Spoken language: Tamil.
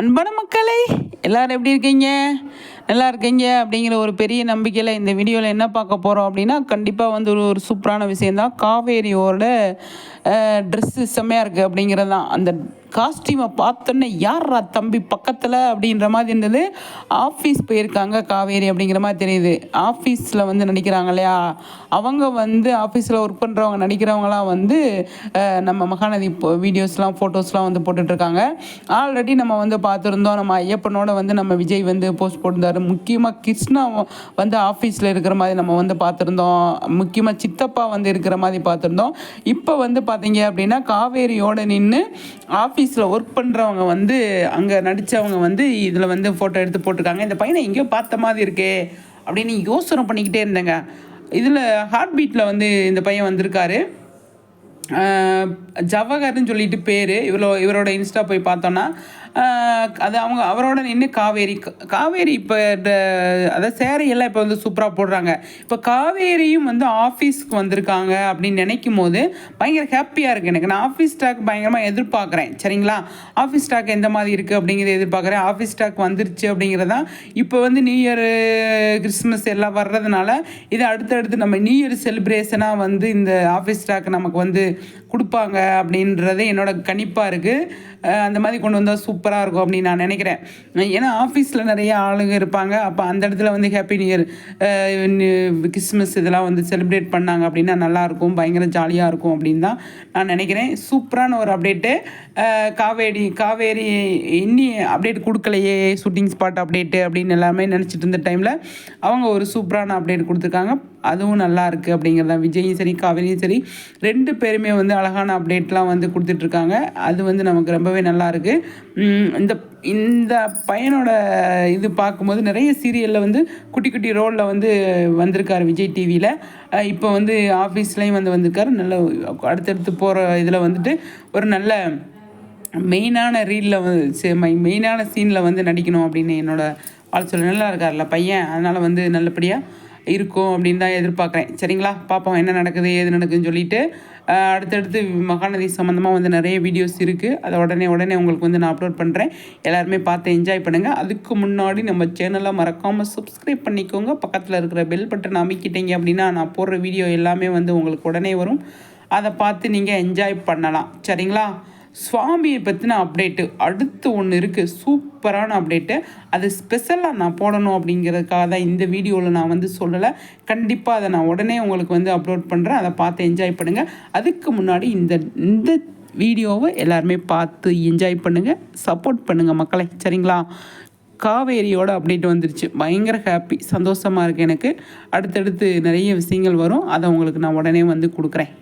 அன்பான மக்களை எல்லாரும் எப்படி இருக்கீங்க? நல்லா இருக்கீங்க அப்படிங்கிற ஒரு பெரிய நம்பிக்கையில் இந்த வீடியோவில் என்ன பார்க்க போகிறோம் அப்படின்னா கண்டிப்பாக வந்து ஒரு ஒரு சூப்பரான விஷயந்தான் காவேரியோட ட்ரெஸ்ஸு செம்மையாக இருக்குது அப்படிங்கிறது தான் அந்த காஸ்டியூமை பார்த்தோன்னே யாரா தம்பி பக்கத்தில்? அப்படின்ற மாதிரி இருந்தது. ஆஃபீஸ் போயிருக்காங்க காவேரி அப்படிங்கிற மாதிரி தெரியுது. ஆஃபீஸில் வந்து நடிக்கிறாங்க இல்லையா? அவங்க வந்து ஆஃபீஸில் ஒர்க் பண்ணுறவங்க நடிக்கிறவங்களாம் வந்து நம்ம மகாநதி வீடியோஸ்லாம் ஃபோட்டோஸ்லாம் வந்து போட்டுட்ருக்காங்க. ஆல்ரெடி நம்ம வந்து பார்த்துருந்தோம். நம்ம ஐயப்பனோட வந்து நம்ம விஜய் வந்து போஸ்ட் போட்டிருந்தாரு. முக்கியமாக கிருஷ்ணா வந்து ஆஃபீஸில் இருக்கிற மாதிரி நம்ம வந்து பார்த்துருந்தோம். முக்கியமாக சித்தப்பா வந்து இருக்கிற மாதிரி பார்த்துருந்தோம். இப்போ வந்து பார்த்தீங்க அப்படின்னா காவேரியோடு நின்று ஆஃபீஸில் ஒர்க் பண்ணுறவங்க வந்து அங்கே நடித்தவங்க வந்து இதில் வந்து ஃபோட்டோ எடுத்து போட்டிருக்காங்க. இந்த பையனை எங்கேயோ பார்த்த மாதிரி இருக்கே அப்படின்னு யோசனை பண்ணிக்கிட்டே இருந்தேங்க. இதில் ஹார்ட் பீட்டில் வந்து இந்த பையன் வந்திருக்காரு. ஜவஹர்னு சொல்லிட்டு பேர். இவ்வளோ இவரோட இன்ஸ்டா போய் பார்த்தோன்னா அது அவங்க அவரோட நின்று காவேரி காவேரி இப்போ அதாவது சேரையெல்லாம் இப்போ வந்து சூப்பராக போடுறாங்க. இப்போ காவேரியும் வந்து ஆஃபீஸ்க்கு வந்திருக்காங்க அப்படின்னு நினைக்கும் போது பயங்கர ஹாப்பியாக இருக்குது எனக்கு. நான் ஆஃபீஸ் ஸ்டாக் பயங்கரமாக எதிர்பார்க்குறேன். சரிங்களா? ஆஃபீஸ் ஸ்டாக் எந்த மாதிரி இருக்குது அப்படிங்கிறத எதிர்பார்க்குறேன். ஆஃபீஸ் ஸ்டாக் வந்துருச்சு அப்படிங்கிறதான் இப்போ வந்து நியூ இயர் கிறிஸ்மஸ் எல்லாம் வர்றதுனால இதை அடுத்தடுத்து நம்ம நியூ இயர் செலிப்ரேஷனாக வந்து இந்த ஆஃபீஸ் ஸ்டாக் நமக்கு வந்து கொடுப்பாங்க அப்படின்றது என்னோட கணிப்பாக இருக்குது அந்த மாதிரி கொண்டு வந்தால் சூப்பராக இருக்கும் அப்படின்னு நான் நினைக்கிறேன். ஏன்னா ஆஃபீஸில் நிறைய ஆளுங்க இருப்பாங்க. அப்போ அந்த இடத்துல வந்து ஹாப்பி நியூ இயர் கிறிஸ்மஸ் இதெல்லாம் வந்து செலிப்ரேட் பண்ணாங்க அப்படின்னா நல்லாயிருக்கும் பயங்கர ஜாலியாக இருக்கும் அப்படின்னு தான் நான் நினைக்கிறேன். சூப்பரான ஒரு அப்டேட்டு காவேரி காவேரி இன்னி அப்டேட் கொடுக்கலையே ஷூட்டிங் ஸ்பாட் அப்டேட்டு அப்படின்னு எல்லாமே நினச்சிட்டு இருந்த டைமில் அவங்க ஒரு சூப்பரான அப்டேட் கொடுத்துருக்காங்க. அதுவும் நல்லா இருக்குது அப்படிங்கிறத விஜயும் சரி காவிரியும் சரி ரெண்டு பேருமே வந்து அழகான அப்டேட்லாம் வந்து கொடுத்துட்ருக்காங்க. அது வந்து நமக்கு ரொம்பவே நல்லாயிருக்கு இந்த இந்த பையனோட இது பார்க்கும்போது நிறைய சீரியலில் வந்து குட்டி குட்டி ரோலில் வந்து வந்திருக்காரு விஜய் டிவியில் இப்போ வந்து ஆஃபீஸ்லேயும் வந்து வந்திருக்காரு. நல்ல அடுத்தடுத்து போகிற இதில் வந்துட்டு ஒரு நல்ல மெயினான ரீலில் வந்து மெயினான சீனில் வந்து நடிக்கணும் அப்படின்னு என்னோடய வாழ் சொல்ல நல்லா இருக்கார்ல பையன். அதனால் வந்து நல்லபடியாக இருக்கும் அப்படின்னு தான் எதிர்பார்க்குறேன். சரிங்களா? பார்ப்போம் என்ன நடக்குது ஏது நடக்குதுன்னு சொல்லிட்டு. அடுத்தடுத்து மகாநதி சம்மந்தமாக வந்து நிறைய வீடியோஸ் இருக்குது அதை உடனே உடனே உங்களுக்கு வந்து நான் அப்லோட் பண்ணுறேன் எல்லாருமே பார்த்து என்ஜாய் பண்ணுங்கள் அதுக்கு முன்னாடி நம்ம சேனலை மறக்காமல் சப்ஸ்கிரைப் பண்ணிக்கோங்க. பக்கத்தில் இருக்கிற பெல் பட்டன் அமைக்கிட்டீங்க அப்படின்னா நான் போடுற வீடியோ எல்லாமே வந்து உங்களுக்கு உடனே வரும். அதை பார்த்து நீங்கள் என்ஜாய் பண்ணலாம். சரிங்களா? சுவாமியை பற்றின அப்டேட்டு அடுத்து ஒன்று இருக்குது சூப்பரான அப்டேட்டு அது ஸ்பெஷலாக நான் போடணும் அப்படிங்கிறதுக்காக தான் இந்த வீடியோவில் நான் வந்து சொல்லலை. கண்டிப்பாக அதை நான் உடனே உங்களுக்கு வந்து அப்லோட் பண்ணுறேன் அதை பார்த்து என்ஜாய் பண்ணுங்கள் அதுக்கு முன்னாடி இந்த இந்த வீடியோவை எல்லாருமே பார்த்து என்ஜாய் பண்ணுங்கள் சப்போர்ட் பண்ணுங்கள் மக்களை. சரிங்களா? காவேரியோட அப்டேட் வந்துருச்சு. பயங்கர ஹாப்பி சந்தோஷமாக இருக்குது எனக்கு. அடுத்தடுத்து நிறைய விஷயங்கள் வரும். அதை உங்களுக்கு நான் உடனே வந்து கொடுக்குறேன்.